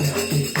Música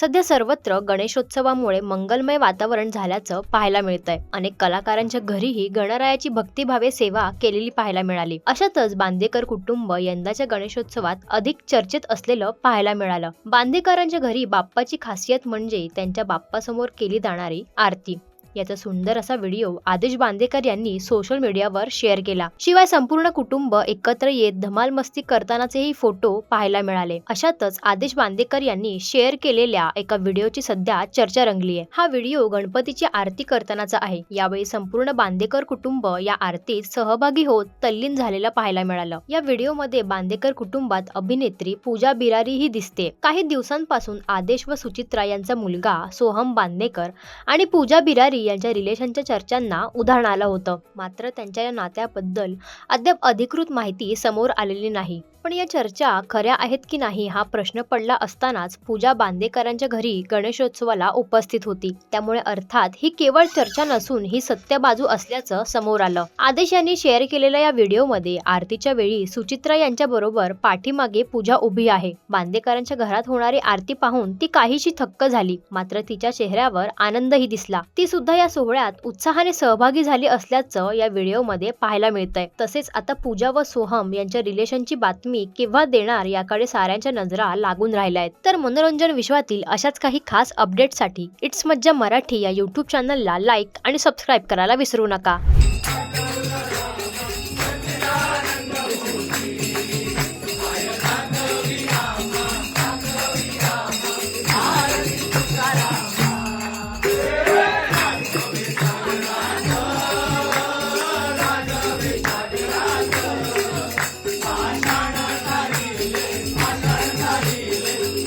सध्या सर्वत्र गणेशोत्सवामुळे मंगलमय वातावरण झाल्याचं पाहायला मिळतंय. अनेक कलाकारांच्या घरीही गणरायाची भक्तिभावे सेवा केलेली पाहायला मिळाली. अशातच बांदेकर कुटुंब यंदाच्या गणेशोत्सवात अधिक चर्चेत असलेलं पाहायला मिळालं. बांदेकरांच्या घरी बाप्पाची खासियत म्हणजे त्यांच्या बाप्पासमोर केली जाणारी आरती. याचा सुंदर असा व्हिडिओ आदेश बांदेकर यांनी सोशल मीडियावर शेअर केला. शिवाय संपूर्ण कुटुंब एकत्र येत धमाल मस्ती करतानाचेही फोटो पाहायला मिळाले. अशातच आदेश बांदेकर यांनी शेअर केलेल्या एका व्हिडिओची सध्या चर्चा रंगली आहे. हा व्हिडिओ गणपतीची आरती करतानाचा आहे. यावेळी संपूर्ण बांदेकर कुटुंब या आरतीत सहभागी होत तल्लीन झालेलं पाहायला मिळालं. या व्हिडिओमध्ये बांदेकर कुटुंबात अभिनेत्री पूजा बिरारी ही दिसते. काही दिवसांपासून आदेश व सुचित्रा यांचा मुलगा सोहम बांदेकर आणि पूजा बिरारी यांच्या रिलेशनच्या चर्चांना उधाण आलं होतं. मात्र त्यांच्या या नात्याबद्दल अद्याप अधिकृत माहिती समोर आलेली नाही. पण या चर्चा खऱ्या आहेत की नाही हा प्रश्न पडला असतानाच पूजा बांदेकरांच्या घरी गणेशोत्सवाला उपस्थित होती. त्यामुळे अर्थात ही केवळ चर्चा नसून ही सत्य बाजू असल्याचं समोर आलं. आदेश यांनी शेअर केलेल्या या व्हिडिओमध्ये आरतीच्या वेळी सुचित्रा यांच्या बरोबर पाठीमागे पूजा उभी आहे. बांदेकरांच्या घरात होणारी आरती पाहून ती काहीशी थक्क झाली. मात्र तिच्या चेहऱ्यावर आनंदही दिसला. ती सुद्धा या सोहळ्यात उत्साहाने सहभागी झाली असल्याचं या व्हिडिओमध्ये पाहायला मिळतंय. तसेच आता पूजा व सोहम यांच्या रिलेशनची बातमी केव्हा देणार याकडे साऱ्यांच्या नजरा लागून राहिल्या आहेत. तर मनोरंजन विश्वातील अशाच काही खास अपडेटसाठी इट्स मज्जा मराठी या युट्यूब चॅनलला लाईक आणि सबस्क्राईब करायला विसरू नका.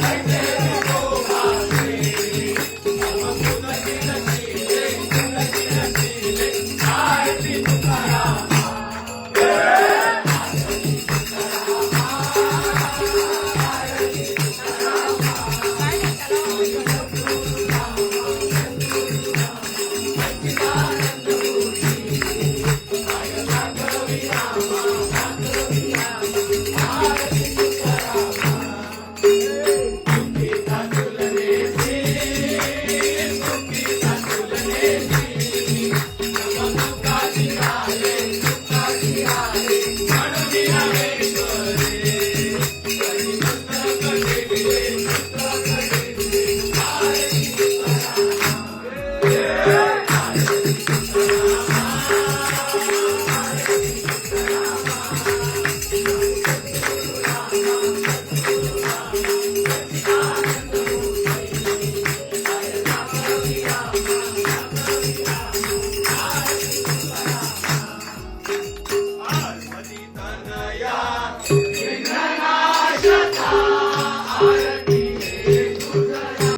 Thank you.